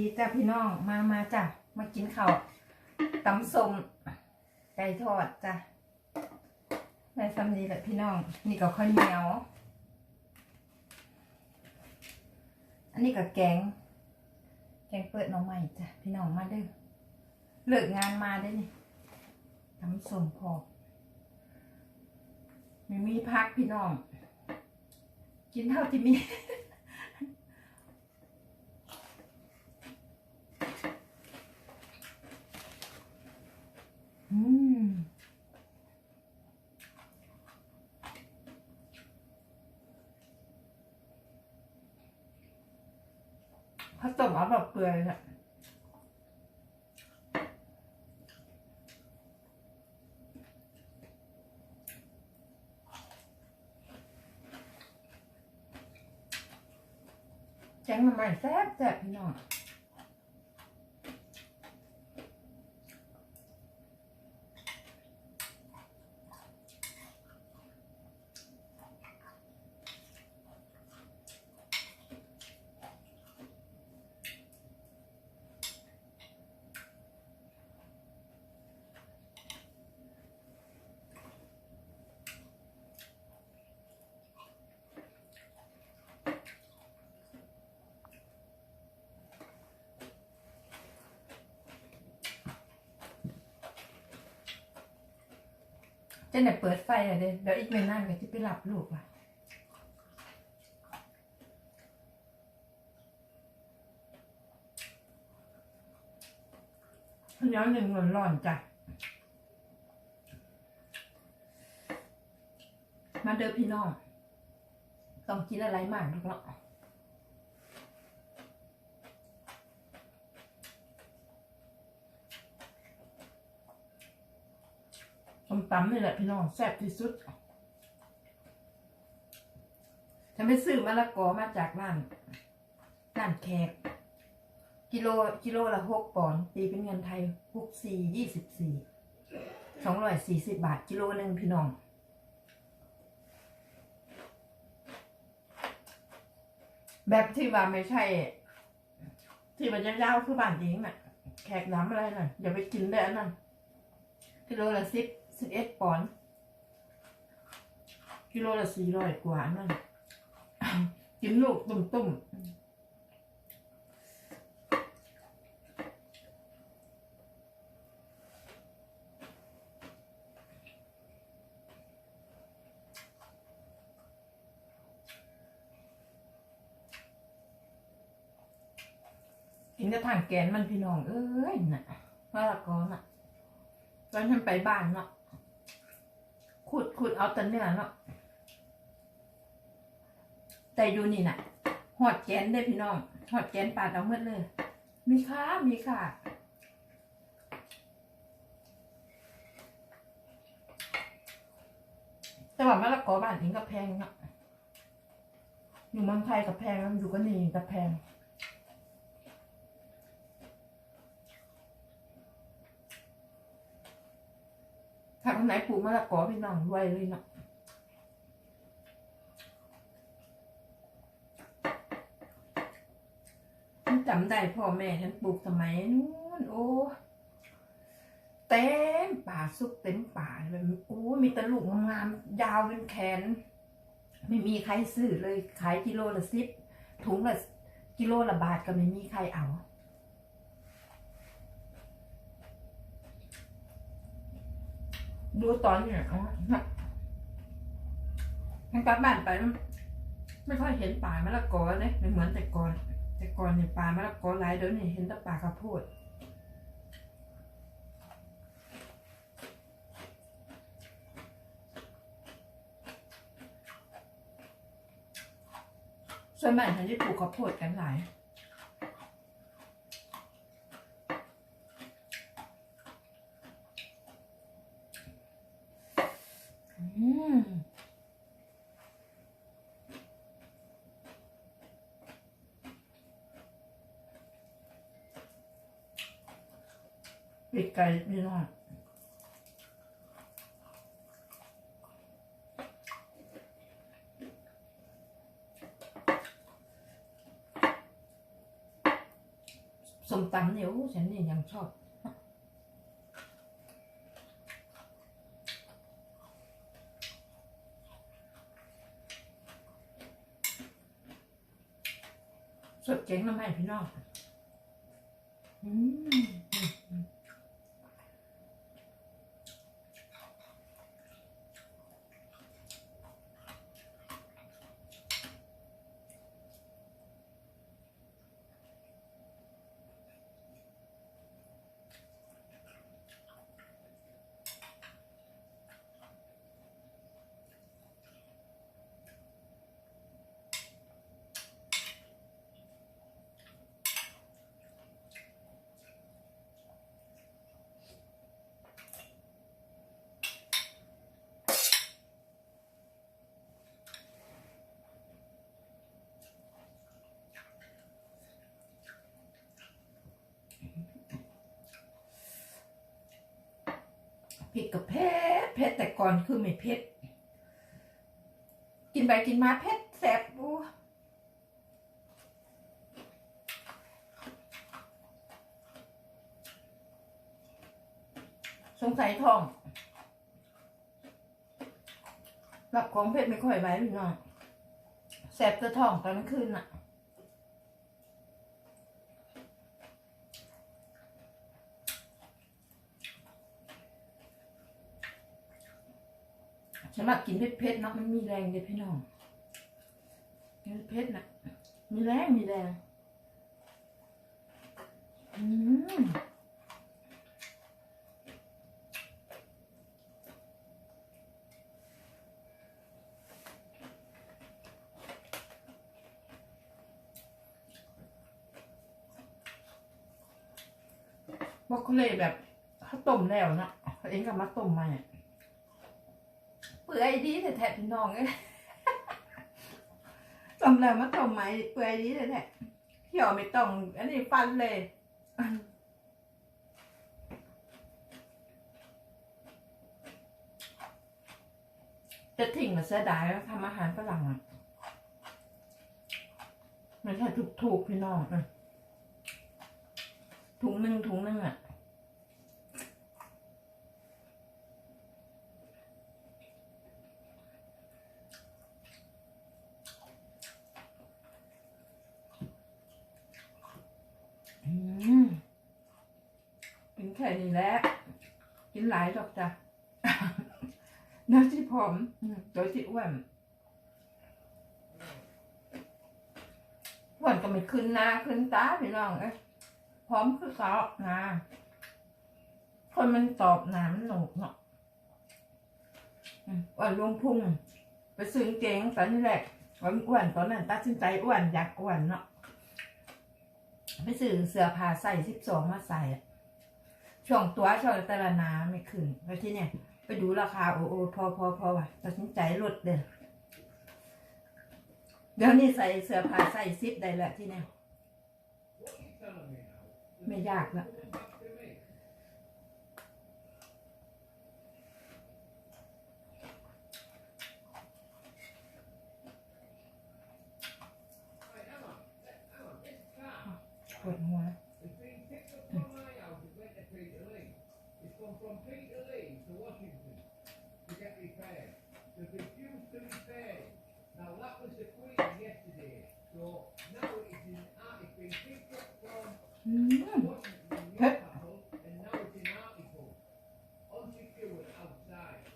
ดีจ้าพี่น้องมามาจ้ะมากินข้าวตำส้มไก่ทอดจ้ะได้ซ้ำนี้แหละพี่น้อง นี่ก็ข้าวเหนียว อันนี้ก็แกง แกงเปิดหน้องใหม่จ้ะพี่น้องมาเด้อเลิกงานมาได้นี่ตำส้มพอไม่มีพักพี่น้อง กินเท่าที่มี อืมผสมเอาแบบเปลือยอะแจ้งมาใหม่แซ่บแซ่บพี่น้อง จะไหนเปิดไฟอะเดี๋ยวเดี๋ยวอีกไม่นานก็จะไปหลับลูกว่ะย้อนหนึ่งหล่นร้อนๆจ้ะ มาเด้อพี่น้อง ต้องกินอะไรมากลูกเนาะ ส้มตำนี่แหละพี่น้องแซ่บที่สุดฉันไปซื้อมะละกอมาจากร้านร้านแขก กิโลกิโลละหกปอนด์ตีเป็นเงินไทยหกสี่ยี่สิบสี่สองร้อยสี่สิบบาทกิโลหนึ่งพี่น้องแบบที่ว่าไม่ใช่ ที่มันยาวๆคือบ้านเองน่ะ แขกน้ำอะไรน่ะอย่าไปกินได้นนั้นกิโลละสิบ สิบเอ็ดปอนด์กิโลละสี่ร้อยกว่านั่นกินลูกตุ่มๆเห็นแต่ทางแกนมันพี่น้อง เอ้ยน่ะว่าละกอนน่ะตอนฉันไปบ้านเนาะ ขุดเอาแต่เนื้อเนาะแต่อยู่นี่น่ะหอดแกนได้พี่น้องหอดแกนปาดเอาเมื่อเลย มีค่ามีค่าแต่ว่ามะละกอบ้านเองก็แพงเนาะอยู่เมืองไทยกับแพงอยู่กันนี่กับแพง ถ้าคนไหนปลูกมะละกอพี่น้องรวยเลยเนาะฉันจำได้พ่อแม่ฉันปลูกสมัยนู้นโอ้เต็มป่าซุกเต็มป่าเลยโอ้มีตะลูกงามยาวเป็นแขน ไม่มีใครซื้อเลยขายกิโลละสิบถุงละกิโลละบาทก็ไม่มีใครเอา ดูตอนเนี่ยอ๋อมันกลับบ้านไปมันไม่ค่อยเห็นป่ามะละกอเลยไม่เหมือนแต่ก่อน แต่ก่อนเนี่ยป่ามะละกอหลายเดี๋ยวนี้เห็นแต่ป่าข้าวโพดส่วนมากฉันจะปลูกข้าวโพดกันหลาย อืม ปีกไก่พี่น้องส้มตำเนี่ยโอ้ฉันเนี่ยังชอบสดเจ๋งน้ำให้พี่น้องอืม พริกกับเผ็ดเผ็ดแต่ก่อนคือไม่เผ็ดกินไปกินมาเผ็ดแสบบูสงสัยท้องรับของเผ็ดไม่ค่อยไหวพี่น้องแสบจะท้องตอนกลางคืนน่ะ ฉัน มากินเผ็ดๆเนาะมันมีแรงเด็ดพี่น้องกินเผ็ดนะมีแรงมีแรงอืมบอกเลยแบบเขาต้มแล้วนะเองก็มาต้มใหม่ ปื่อยดีแต่แทะพี่น้องเอ้ยต้มแล้วมาต้มไหมเปื่อยดีแต่แทะเขี่ยวไม่ต้อง อันนี้ฟันเลยจะทิ้งมาเสียดายแล้วทำอาหารฝรั่งอะมันแค่ถูกๆพี่น้องอะถุงหนึ่งถุงหนึ่งอะ อืมกินแค่นี้แหละ กินหลายดอกจ้ะเนื้อที่ผอมอืมโดยที่อ้วนอ้วนก็ไม่ขึ้นนาขึ้นตาพี่น้องเอ้ยพร้อมคือเขานะคนมันตอบหนามันหนุกเนาะอ้วนลงพุงไปซื้อกางเกงตอนนี้แหละวันอ้วนตอนนั้นตัดสินใจอ้วนอยากอ้วนเนาะไปซื้อเสื้อผ้าใส่สิบสองมาใส่อะ ช่วงตัวช่วงแต่ละนาไม่ขึ้นแล้วที่เนี่ย ไปดูราคาโอ้โอพอพอพอว่ะตัดสินใจลดเด้อเดี๋ยวนี้ใส่เสื้อผ้าใส่ซิปได้แล้วที่เนี่ย ไม่ยากละ From Peterlee to Washington to get repaired. They've refused to repair it. Now that was the Queen yesterday. So now it's in Ar- it's been picked up from อืม Washington, Newcastle, and now it's in Article. Unsecured outside.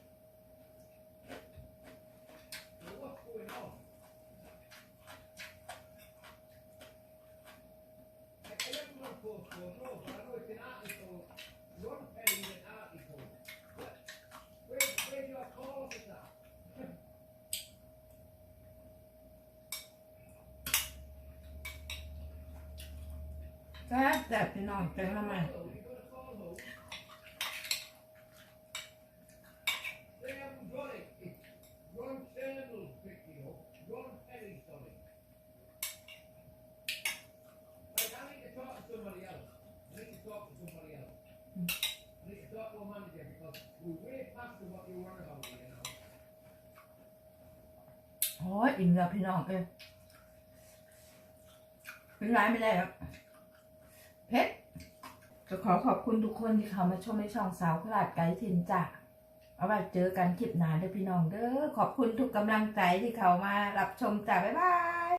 So what's going on? I, I haven't got a postcode, no, but I know it's an article. That's that did not, am I? โอ้ยอิ่มแล้วพี่น้องเอ้ยเป็นไรไม่ได้ครับเพชรจะขอขอบคุณทุกคนที่เข้ามาชมในช่องสาวขลาดไกด์ทินจ้ะเอาไว้เจอกันคลิปหน้าเด้อพี่น้องเด้อขอบคุณทุกกำลังใจที่เข้ามารับชมจ้ะบ๊ายบาย